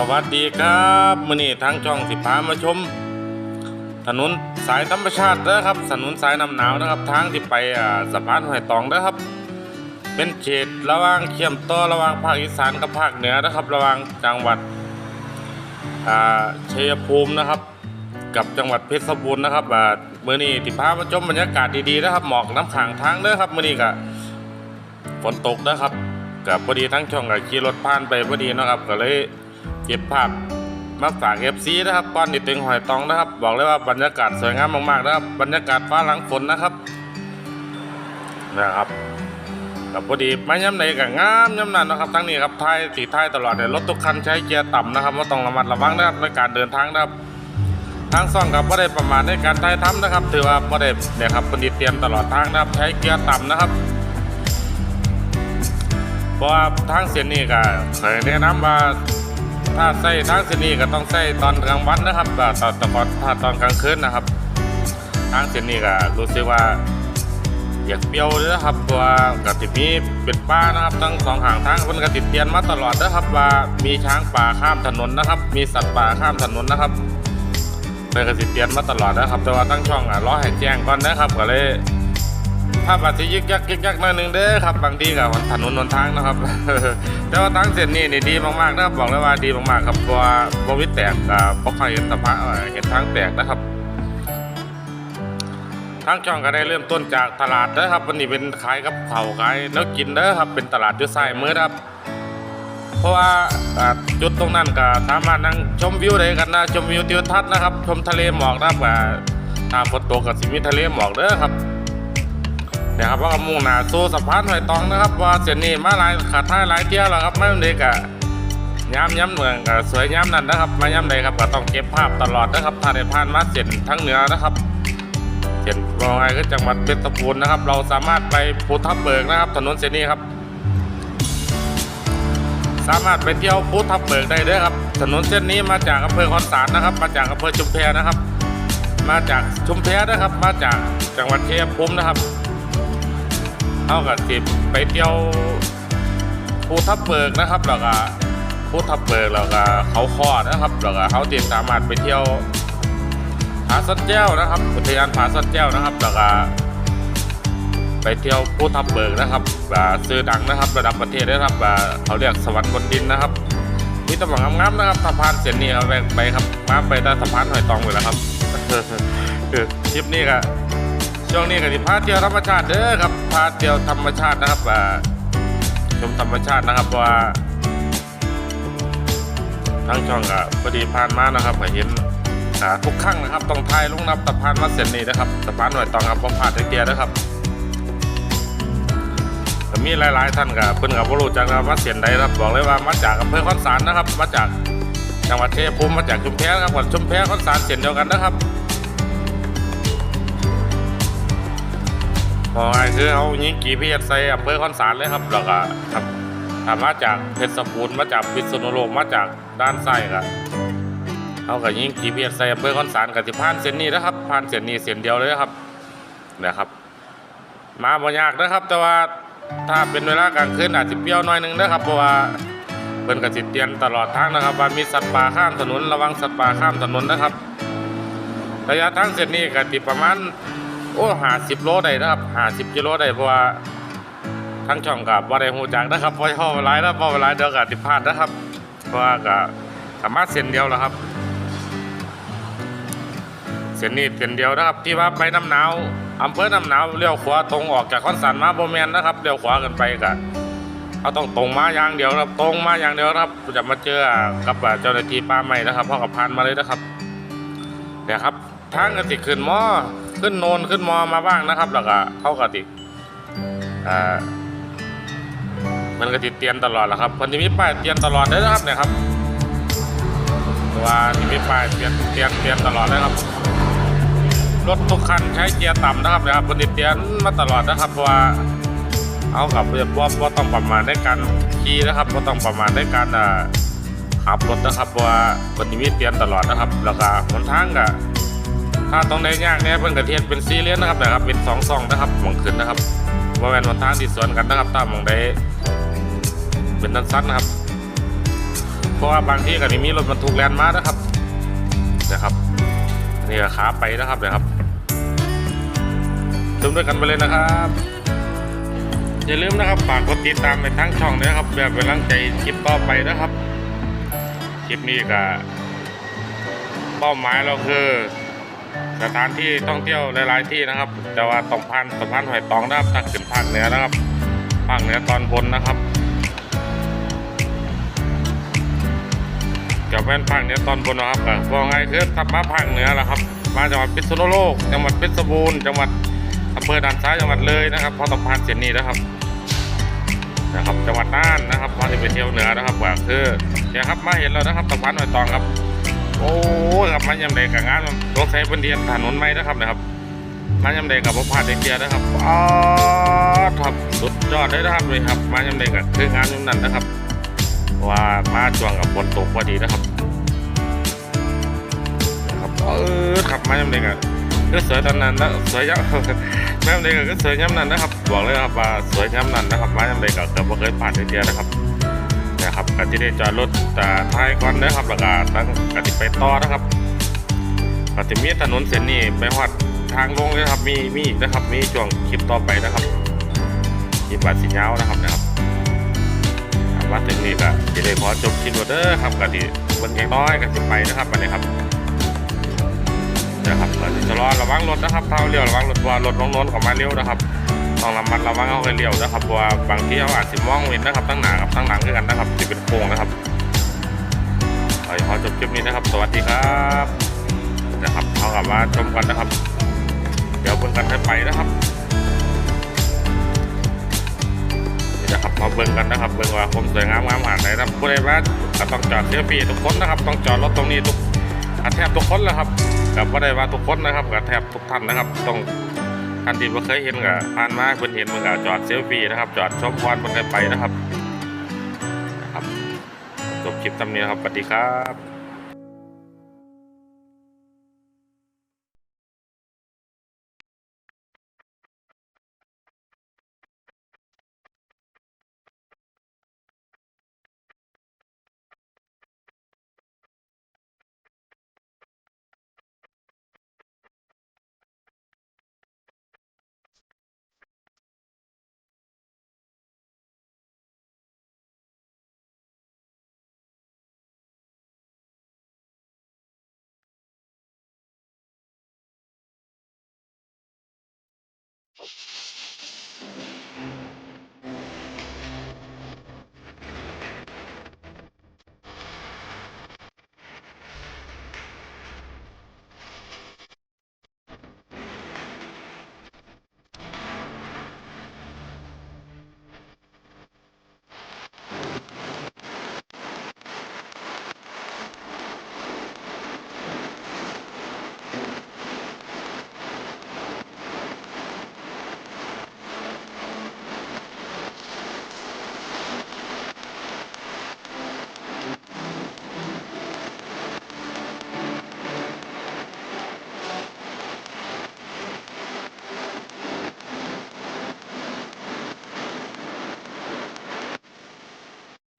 สวัสดีครับมื้อนี้ทางช่องสิพามาชม ถนนสายธรรมชาติเด้อครับถนนสายน้ำหนาวนะครับ ทางที่ไปอ่าสะพานห้วยตองเด้อครับ เป็นเขตระหว่างเชื่อมต่อระหว่างภาคอีสานกับภาคเหนือนะครับ ระหว่างจังหวัดอ่าชัยภูมินะครับ กับจังหวัดเพชรบูรณ์นะครับอ่ามื้อนี้ที่พามาชมบรรยากาศดีๆนะครับหมอกน้ำขังทางเด้อครับมื้อนี้ก็ฝนตกนะครับกับพอดีทั้งช่องกับขี่รถผ่านไปพอดีนะครับก็เลย เก็บภาพมาฝาก FC นะครับก่อนที่ถึงหอยตองนะครับ บอกเลยว่าบรรยากาศสวยงามมากๆนะครับ บรรยากาศฟ้าหลังฝนนะครับนะครับกับพอดีไม่ย้ำไหนกับงามย้ำนั้นนะครับทั้งนี้ครับท้ายสีท้ายตลอดเนี่ยรถทุกคันใช้เกียร์ต่ำนะครับว่าต้องระมัดระวังนะครับในการเดินทางนะครับทางซ่องกับว่าได้ประมาทในการถ่ายทำนะครับ ถือว่าว่าได้เนี่ยครับพอดีเตรียมตลอดทางนะครับใช้เกียร์ต่ำนะครับเพราะว่าทางเส้นนี้ก็เคยแนะนำว่า ถ้าใส่ทางเส้นนี้ก็ต้องใส่ตอนกลางวันนะครับแต่ตอนตอนถ้าตอนกลางคืนนะครับทางเส้นนี้ก็รู้สึกว่าอยากเปรี้ยวเลยนะครับตัวกติมีเป็นป้านะครับ ทั้งสองห่างทางเพิ่นกติเตียนมาตลอดนะครับว่ามีช้างป่าข้ามถนนนะครับ มีสัตว์ป่าข้ามถนนนะครับเพิ่นกติเตียนมาตลอดนะครับ แต่ว่าตั้งช่องอะรอให้แจ้งก่อนนะครับก็เลย ถ้าบัตรยึกยักยึกยักหน่อยหนึงเด้อครับบางทีกับถนนหนทางนะครับ แต่ว่าทางเส้นนี้นี่ดีมากๆนะครับบอกเลยว่าดีมากๆครับเพราะว่าบ่มีแตกอ่าบ่ค่อยเห็นสภาพเห็นทางแตกนะครับทางช่องก็ได้เริ่มต้นจากตลาดเด้อครับวันนี้เป็นขายกับเขาขายแล้วกินเด้อครับเป็นตลาดอยู่ซ้ายมือนะครับเพราะว่าจุดตรงนั้นก็สามารถนั่งชมวิวได้กันนะชมวิวทิวทัศน์นะครับ ชมทะเลหมอกนะครับอ่าถ้าฝนตกก็สิมีทะเลหมอกเด้อครับ นี่ยครับว่ากมุ่งหน้าสู่สะพานหอยตองนะครับ ว่าเส้นนี้มาหลายขาดท้ายหลายเที่ยวแล้วครับไม่เด็กอะย้ำย้ำเมืองก็สวยย้ำนั่นนะครับ มาย้ำใดครับก็ต้องเก็บภาพตลอดนะครับถ้าได้ผ่านมาเส้นทั้งเหนือนะครับเช่นมองไงก็จังหวัดเพชรบูรณ์นะครับ เราสามารถไปภูทับเบิกนะครับ ถนนเส้นนี้ครับ สามารถไปเที่ยวภูทับเบิกได้เด้อครับ ถนนเส้นนี้มาจากอำเภอคอนสารนะครับ มาจากอำเภอชุมแพนะครับ มาจากชุมแพนะครับ มาจากจังหวัดชัยภูมินะครับ เท่ากับสิไปเที่ยวภูทับเบิกนะครับแล้วก็ภูทับเบิกแล้วก็เขาคอนะครับแล้วก็เขาติดสามารถไปเที่ยวผาสันแก้วนะครับอุทยานผาสันแก้วนะครับแล้วก็ไปเที่ยวภูทับเบิกนะครับอ่าซื้อดังนะครับ ระดับประเทศนะครับอ่าเขาเรียกสวรรค์บนดินนะครับมีตำแหน่งงามๆนะครับสะพานเส้นนี้เอาไปครับมาไปใต้สะพานหอยตองไปแล้วครับคือคลิปนี้ก็ ช่วงนี้ก็ที่พาเที่ยวธรรมชาติเด้อครับพาเที่ยวธรรมชาตินะครับชมธรรมชาตินะครับว่าทั้งช่องก็พอดีผ่านมานะครับก็เห็นทุกครั้งนะครับต้องทายลงนับสะพานมาเส้นนี้นะครับสะพานหน่วยตองครับผมผ่านตะเกียร์นะครับมีหลายๆท่านกับเพิ่นกับบ่รู้จักนะครับว่าเส้นใดครับบอกเลยว่ามาจากอำเภอคอนสารนะครับ มาจากจังหวัดชัยภูมิมาจากชุมแพครับก่อนชุมแพคอนสารเส้นเดียวกันนะครับ พอไอ้คือเขายิงกี่พีเอสใส่อำเภอคอนสารเลยครับแล้วก็ครับถ้ามาจากเพชรบูรณ์มาจากพิษณุโลกมาจากด้านซ้ครับเขาก็ยิง GPS ใส่อำเภอคอนสารกับสิผ่านเส้นนี้นะครับผ่านเส้นนี้เส้นเดียวเลยนะครับนะครับ มาบ่ยากนะครับ แต่ว่าถ้าเป็นเวลากลางคืนอาจจะเปรี้ยวหน่อยหนึงนะครับเพราะว่าเพิ่นก็สิเตือนตลอดทางนะครับว่ามีสัตว์ป่าข้ามถนนระวังสัตว์ป่าข้ามถนนนะครับ ระยะทางเส้นนี้ก็ติประมาณ โอ้50โลได้นะครับ50กิโลได้เพราะว่าทั้งช่องกับบ่าได้ฮู้จักนะครับเพราะเฮาหลายแล้วพราะหลายเดี๋ยวก็สิพลาดนะครับ เพราะว่าก็สามารถเส้นเดียวแล้วครับ เส้นนี้เส้นเดียวนะครับ ที่ว่าไปน้ำหนาวอำเภอน้ำหนาวเลี้ยวขวาตรงออกจากคอนสันมาโบแมนนะครับเลี้ยวขวากันไปกันเขาต้องตรงมาอย่างเดียวครับ ตรงมาอย่างเดียวครับจะมาเจอกับเจ้าหน้าที่ป่าไม้นะครับพ่อกับพานมาเลยนะครับเนี่ยครับทางกติขึ้นมอ ขึ้นโนนขึ้นมอมาบ้างนะครับแล้วก็เข้ากติอ่ามันก็ติเตียนตลอดแหละครับคนที่มีป้ายเตียนตลอดเลยนะครับเนี่ยครับว่าที่มีป้ายเตียนเปลี่ยนเปลี่ยนตลอดนะครับรถทุกคันใช้เกียร์ต่ำนะครับนะครับบนติเตียนมาตลอดนะครับเพราะว่าเอากับเรียบว่าว่าต้องประมาณในการขี่นะครับว่าต้องประมาณในการอ่าขับรถนะครับเพราะว่าบนนี้มีเตียนตลอดนะครับ แล้วก็หนทางก็ ถ้าตรงไหนยากเนี่ยเพิ่นกระเทียนเป็นซีเรียสนะครับนะครับ เป็นสองซองนะครับหมองขึ้นนะครับว่าแม่นหนทางที่สวนกันนะครับตามมองใดเป็นดันสั้นนะครับ เพราะว่าบางที่ก็นี่มีรถบรรทุกแลนมานะครับนะครับนี่ก็ขาไปนะครับนะครับชมด้วยกันไปเลยนะครับอย่าลืมนะครับฝากกดติดตามในทั้งช่องด้วยนะครับ แบบเป็นกำลังใจคลิปต่อไปนะครับ คลิปนี้ก็เป้าหมายเราคือ สถานที่ท่องเที่ยวหลายๆที่นะครับ แต่ว่าตองผ่านสะพานหอยตองนะครับถ้าขึ้นภาคเหนือนะครับภาคเหนือตอนบนนะครับกับแว่นภาคเหนือตอนบนนะครับก็ว่าไงคือถ้ามาภาคเหนือแล้วครับ มาจังหวัดพิษณุโลก จังหวัดเพชรบูรณ์จังหวัดอำเภอด่านซ้ายจังหวัดเลยนะครับพอต้องผ่านเส้นนี้นะครับนะครับจังหวัดน่านนะครับมาที่ไปเที่ยวเหนือนะครับก็คือเนี่ยครับมาเห็นแล้วนะครับสะพานหอยตองครับ โอ้ยครับมายำใดกับงานรถไฟบนเดียนถนนใหม่นะครับนะครับมายำใดกับผมผ่านเดียนะครับอ๋อครับสุดยอดเลยนะครับเลยครับมายำใดกับคืองานยุ่นั้นนะครับ ว่ามาช่วงกับฝนตกพอดีนะครับครับเออครับมายำใดกับก็สวยตอนนั้นนะสวยยับมายำใดกับก็สวยย้ำนั้นนะครับบอกเลยครับว่าสวยย้ำนั้นนะครับมายำใดกับเกือบบ่เคยผ่านเดียนะครับ นะครับก็จะได้จอดรถแต่ท้ายก่อนนะครับแล้วก็ตั้งกติไปต่อนะครับก็จะมีถนนเส้นนี้ไปฮอดทางลงนะครับ มีมีอีกนะครับ มีช่วงคลิปต่อไปนะครับคลิปบาดสีเงาวนะครับนะครับอ่ามาถึงนี้ก็จะได้ขอจบคลิปแล้วเด้อครับก็ที่บนอย่งน้อยก็จะไปนะครับมาเลยครับนะครับก็จะรอระวังรถนะครับเท้าเลี้ยวระวังรถเพราะว่ารถน้องนนท์เข้ามาเร็วนะครับ ต้องระมัดระวังเอาให้เลี้ยวนะครับเพราะว่าบางที่เขาอาจสิมองเห็นนะครับทั้งหนากับทั้งหลังคือกันนะครับจะเป็นโค้งนะครับขอขอจบคลิปนี้นะครับ สวัสดีครับนะครับเขากลับมาชมกันนะครับ เดี๋ยวเบิ่งกันให้ไปนะครับนี่นะครับมาเบิ่งกันนะครับเบิ่งว่าผมสวยงามงามขนาดไหนนะครับผู้ใดว่าก็ต้องจอดเซลฟี่ทุกคนนะครับ ต้องจอดรถตรงนี้ทุกแทบทุกคนเลยครับกับผู้ใดว่าทุกคนนะครับกับแทบทุกท่านนะครับต้อง ท่านที่บ่เคยเห็นก็ผ่านมาเพิ่นเห็นมันก็จอดเซลฟี่นะครับ จอดชมควันเพิ่นได้ไปนะครับนะครับจบคลิปตำนี้ครับสวัสดีครับ you